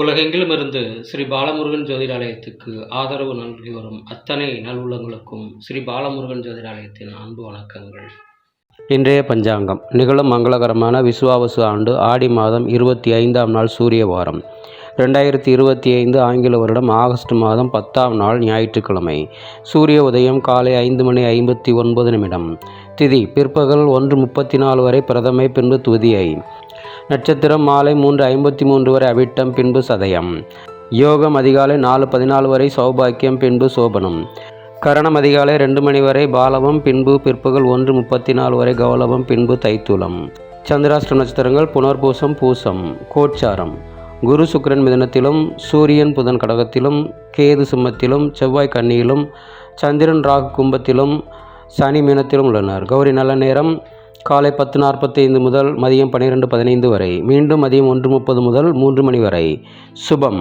உலகெங்கிலும் இருந்து ஸ்ரீ பாலமுருகன் ஜோதிடாலயத்துக்கு ஆதரவு நல்கி வரும் அத்தனை நல்லுள்ளங்களுக்கும் ஸ்ரீ பாலமுருகன் ஜோதிடாலயத்தின் அன்பு வணக்கங்கள். இன்றைய பஞ்சாங்கம். நிகழும் மங்களகரமான விசுவாவசு ஆண்டு ஆடி மாதம் இருபத்தி ஐந்தாம் நாள் சூரிய வாரம். ரெண்டாயிரத்தி இருபத்தி ஐந்து ஆங்கில வருடம் ஆகஸ்ட் மாதம் பத்தாம் நாள் ஞாயிற்றுக்கிழமை. சூரிய உதயம் காலை ஐந்து மணி ஐம்பத்தி ஒன்பது நிமிடம். திதி பிற்பகல் ஒன்று முப்பத்தி நாலு வரை பிரதமை பின்பு துதியை நட்சத்திரம் மாலை மூன்று ஐம்பத்தி மூன்று வரை அவிட்டம் பின்பு சதயம். யோகம் அதிகாலை நாலு பதினாலு வரை சௌபாக்கியம் பின்பு சோபனம். கரணம் அதிகாலை ரெண்டு மணி வரை பாலவம் பின்பு பிற்பகல் ஒன்று முப்பத்தி நாலு வரை கௌலவம் பின்பு தைத்துலம். சந்திராஷ்ட நட்சத்திரங்கள் புனர்பூசம் பூசம் கோட்சாரம் குரு சுக்கிரன் மிதனத்திலும் சூரியன் புதன் கடகத்திலும் கேது சிம்மத்திலும் செவ்வாய் கன்னியிலும் சந்திரன் ராகு கும்பத்திலும் சனி மீனத்திலும் உள்ளனர். கௌரி நல்ல நேரம். காலை பத்து நாற்பத்தைந்து முதல் மதியம் பன்னிரெண்டு பதினைந்து வரை மீண்டும் மதியம் ஒன்று முப்பது முதல் மூன்று மணி வரை. சுபம்.